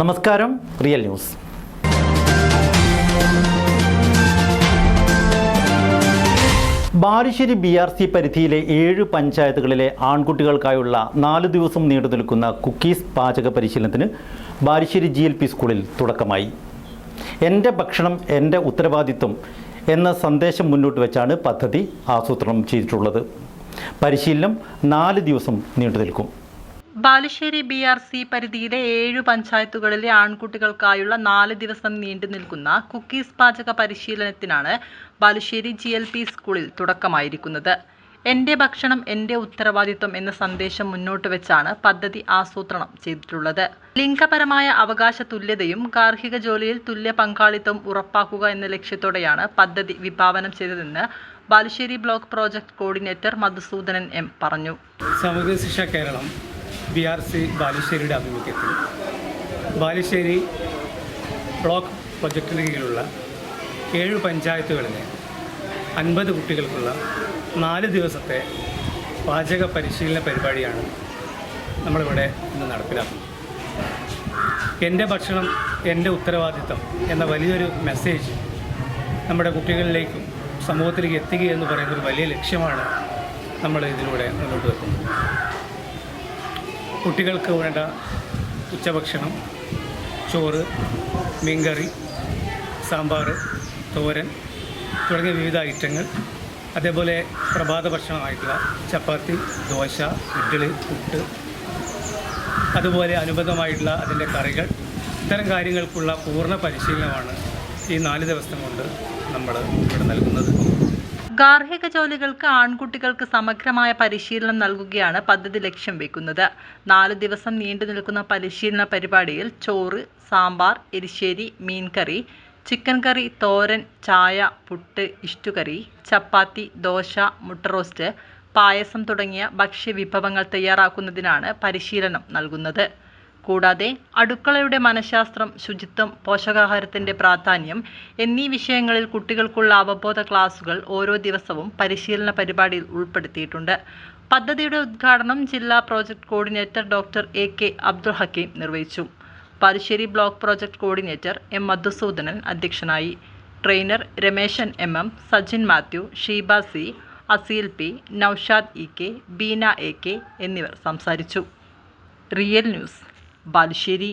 നമസ്കാരം real news. Balussery B R C പരിധിയിലെ ഏഴ് പഞ്ചായത്തുകളിലെ ആൺകുട്ടികൾക്കായുള്ള നാല് ദിവസം നീണ്ടു നിൽക്കുന്ന കുക്കീസ് പാചക പരിശീലനത്തിന് ബാലുശ്ശേരി ജി എൽ പി സ്കൂളിൽ തുടക്കമായി. എന്റെ ഭക്ഷണം എന്റെ ഉത്തരവാദിത്വം എന്ന സന്ദേശം മുന്നോട്ട് വെച്ചാണ് പദ്ധതി ആസൂത്രണം ചെയ്തിട്ടുള്ളത്. പരിശീലനം നാല് ദിവസം നീണ്ടു നിൽക്കും. ബാലുശ്ശേരി ബി ആർ സി പരിധിയിലെ ഏഴ് പഞ്ചായത്തുകളിലെ ആൺകുട്ടികൾക്കായുള്ള നാല് ദിവസം നീണ്ടു നിൽക്കുന്ന കുക്കീസ് പാചക പരിശീലനത്തിനാണ് ബാലുശ്ശേരി ജി എൽ പി സ്കൂളിൽ തുടക്കമായിരിക്കുന്നത്. എന്റെ ഭക്ഷണം എന്റെ ഉത്തരവാദിത്വം എന്ന സന്ദേശം മുന്നോട്ട് വെച്ചാണ് പദ്ധതി ആസൂത്രണം ചെയ്തിട്ടുള്ളത്. ലിംഗപരമായ അവകാശ തുല്യതയും ഗാർഹിക ജോലിയിൽ തുല്യ പങ്കാളിത്തം ഉറപ്പാക്കുക എന്ന ലക്ഷ്യത്തോടെയാണ് പദ്ധതി വിഭാവനം ചെയ്തതെന്ന് Balussery block project coordinator Madhusoodanan M പറഞ്ഞു. Samagra Shiksha Keralam B R C ബാലുശ്ശേരിയുടെ ആഭിമുഖ്യത്തിൽ. ബാലുശ്ശേരി ബ്ലോക്ക് പ്രൊജക്റ്റിന് കീഴിലുള്ള ഏഴ് പഞ്ചായത്തുകളിലെ അൻപത് കുട്ടികൾക്കുള്ള നാല് ദിവസത്തെ പാചക പരിശീലന പരിപാടിയാണ് നമ്മളിവിടെ ഇന്ന് നടപ്പിലാക്കുന്നത്. എന്റെ ഭക്ഷണം എന്റെ ഉത്തരവാദിത്തം എന്ന വലിയൊരു മെസ്സേജ് നമ്മുടെ കുട്ടികളിലേക്കും സമൂഹത്തിലേക്ക് എത്തുക എന്ന് പറയുന്ന ഒരു വലിയ ലക്ഷ്യമാണ് നമ്മൾ ഇതിലൂടെ മുന്നോട്ട് വെക്കുന്നത്. കുട്ടികൾക്ക് വേണ്ട ഉച്ചഭക്ഷണം ചോറ് മീൻകറി സാമ്പാർ തോരൻ തുടങ്ങിയ വിവിധ ഐറ്റങ്ങൾ. അതേപോലെ പ്രഭാത ഭക്ഷണമായിട്ടുള്ള ചപ്പാത്തി ദോശ ഇഡ്ഡലി പുട്ട്. അതുപോലെ അനുബന്ധമായിട്ടുള്ള അതിന്റെ കറികൾ. ഇത്തരം കാര്യങ്ങൾക്കുള്ള പൂർണ പരിശീലനമാണ് ഈ നാല് ദിവസം കൊണ്ട് നമ്മൾ ഇവിടെ നൽകുന്നത്. ഗാർഹിക ജോലികൾക്ക് ആൺകുട്ടികൾക്ക് സമഗ്രമായ പരിശീലനം നൽകുകയാണ് പദ്ധതി ലക്ഷ്യം വെക്കുന്നത്. നാല് ദിവസം നീണ്ടു നിൽക്കുന്ന പരിശീലന പരിപാടിയിൽ ചോറ് സാമ്പാർ എരിശ്ശേരി മീൻകറി ചിക്കൻ കറി തോരൻ ചായ പുട്ട് ഇഷ്ടുകറി ചപ്പാത്തി ദോശ മുട്ട റോസ്റ്റ് പായസം തുടങ്ങിയ ഭക്ഷ്യവിഭവങ്ങൾ തയ്യാറാക്കുന്നതിനാണ് പരിശീലനം നൽകുന്നത്. കൂടാതെ അടുക്കളയുടെ മനഃശാസ്ത്രം ശുചിത്വം പോഷകാഹാരത്തിന്റെ പ്രാധാന്യം എന്നീ വിഷയങ്ങളിൽ കുട്ടികൾക്കുള്ള അവബോധ ക്ലാസുകൾ ഓരോ ദിവസവും പരിശീലന പരിപാടിയിൽ ഉൾപ്പെടുത്തിയിട്ടുണ്ട്. പദ്ധതിയുടെ ഉദ്ഘാടനം ജില്ലാ project coordinator doctor A K Abdul Hakeem നിർവഹിച്ചു. Palussery block project coordinator M Madhusudanan അധ്യക്ഷനായി. Trainer Rameshan M M Sajin Mathew Sheeba C Aseel P Noushad E K Beena A K എന്നിവർ സംസാരിച്ചു. Real news. ബാലുശ്ശേരി